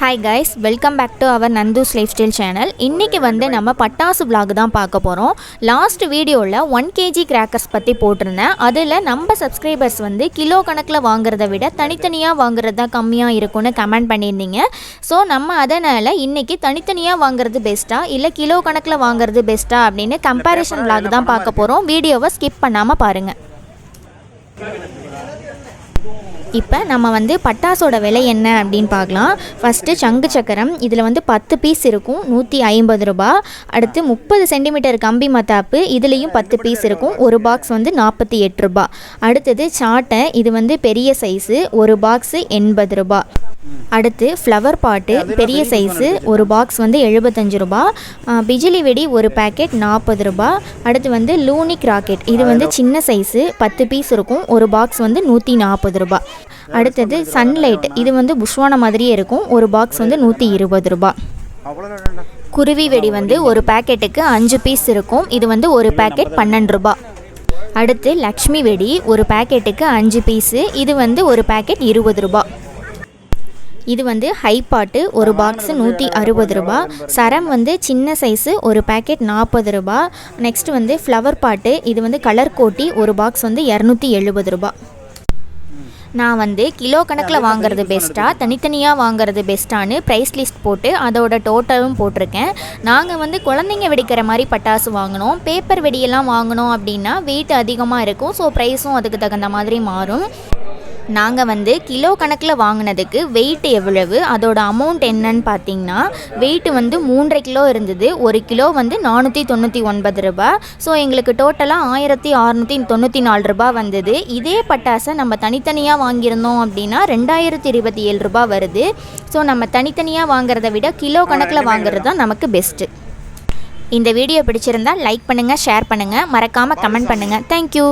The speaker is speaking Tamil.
Hi guys welcome back to our Nandhu's lifestyle channel இன்றைக்கி வந்து நம்ம பட்டாசு vlog தான் பார்க்க போகிறோம் லாஸ்ட் வீடியோவில் ஒன் கேஜி கிராக்கர்ஸ் பற்றி போட்டிருந்தேன். அதில் நம்ம சப்ஸ்கிரைபர்ஸ் வந்து கிலோ கணக்கில் வாங்குறத விட தனித்தனியாக வாங்குறது தான் கம்மியாக இருக்கும்னு கமெண்ட் பண்ணியிருந்தீங்க. ஸோ நம்ம அதனால் இன்றைக்கி தனித்தனியாக வாங்குறது பெஸ்ட்டாக இல்லை கிலோ கணக்கில் வாங்குறது பெஸ்ட்டா அப்படின்னு கம்பேரிஷன் vlog தான் பார்க்க போகிறோம் வீடியோவை ஸ்கிப் பண்ணாமல் பாருங்கள் இப்போ நம்ம வந்து பட்டாசோட விலை என்ன அப்படின்னு பார்க்கலாம். ஃபஸ்ட்டு சங்கு சக்கரம் இதில் வந்து பத்து பீஸ் இருக்கும் நூற்றி ஐம்பது ரூபா. அடுத்து முப்பது சென்டிமீட்டர் கம்பி மத்தாப்பு இதுலேயும் பத்து பீஸ் இருக்கும் ஒரு பாக்ஸ் வந்து நாற்பத்தி எட்டு ரூபா. அடுத்தது சாட்டை இது வந்து பெரிய சைஸு ஒரு பாக்ஸு எண்பது ரூபா. அடுத்து ஃப்ளவர் பாட்டு பெரிய சைஸு ஒரு பாக்ஸ் வந்து எழுபத்தஞ்சு ரூபா. பிஜிலி வெடி ஒரு பேக்கெட் நாற்பது ரூபா. அடுத்து வந்து லூனிக் ராக்கெட் இது வந்து சின்ன சைஸு பத்து பீஸ் இருக்கும். ஒரு பாக்ஸ் வந்து நூற்றி நாற்பது ரூபா அடுத்தது சன்லைட் இது வந்து புஷ்வான மாதிரியே இருக்கும். ஒரு பாக்ஸ் வந்து நூற்றி இருபது ரூபா குருவி வெடி வந்து ஒரு பேக்கெட்டுக்கு அஞ்சு பீஸ் இருக்கும். இது வந்து ஒரு பேக்கெட் பன்னெண்டு ரூபா. அடுத்து லக்ஷ்மி வெடி ஒரு பேக்கெட்டுக்கு அஞ்சு பீஸு இது வந்து ஒரு பேக்கெட் இருபது ரூபா. இது வந்து ஹை பாட்டு ஒரு பாக்ஸு நூற்றி அறுபது ரூபா. சரம் வந்து சின்ன சைஸு ஒரு பேக்கெட் நாற்பது ரூபா. நெக்ஸ்ட் வந்து ஃப்ளவர் பாட்டு இது வந்து கலர் கோட்டி ஒரு பாக்ஸ் வந்து இரநூத்தி எழுபது ரூபா. நான் வந்து கிலோ கணக்கில் வாங்குறது பெஸ்ட்டாக தனித்தனியாக வாங்குறது பெஸ்ட்டான்னு ப்ரைஸ் லிஸ்ட் போட்டு அதோட டோட்டலும் போட்டிருக்கேன். நாங்கள் வந்து குழந்தைங்க வெடிக்கிற மாதிரி பட்டாசு வாங்கினோம். பேப்பர் வெடியெல்லாம் வாங்கினோம் அப்படின்னா வெயிட் அதிகமாக இருக்கும். ஸோ ப்ரைஸும் அதுக்கு தகுந்த மாதிரி மாறும். நாங்கள் வந்து கிலோ கணக்கில் வாங்கினதுக்கு வெயிட் எவ்வளவு அதோட அமௌண்ட் என்னன்னு பார்த்தீங்கன்னா வெயிட் வந்து மூன்றரை கிலோ இருந்தது. ஒரு கிலோ வந்து நானூற்றி தொண்ணூற்றி ஒன்பது ரூபாய் ஸோ எங்களுக்கு டோட்டலாக ஆயிரத்தி அறநூற்றி தொண்ணூற்றி நாலு ரூபாய் வந்தது. இதே பட்டாசை நம்ம தனித்தனியாக வாங்கியிருந்தோம் அப்படின்னா ரெண்டாயிரத்தி இருபத்தி ஏழு ரூபாய் வருது. ஸோ நம்ம தனித்தனியாக வாங்குறத விட கிலோ கணக்கில் வாங்குறது தான் நமக்கு பெஸ்ட்டு இந்த வீடியோ பிடிச்சிருந்தா லைக் பண்ணுங்கள் ஷேர் பண்ணுங்கள் மறக்காமல் கமெண்ட் பண்ணுங்கள் தேங்க்யூ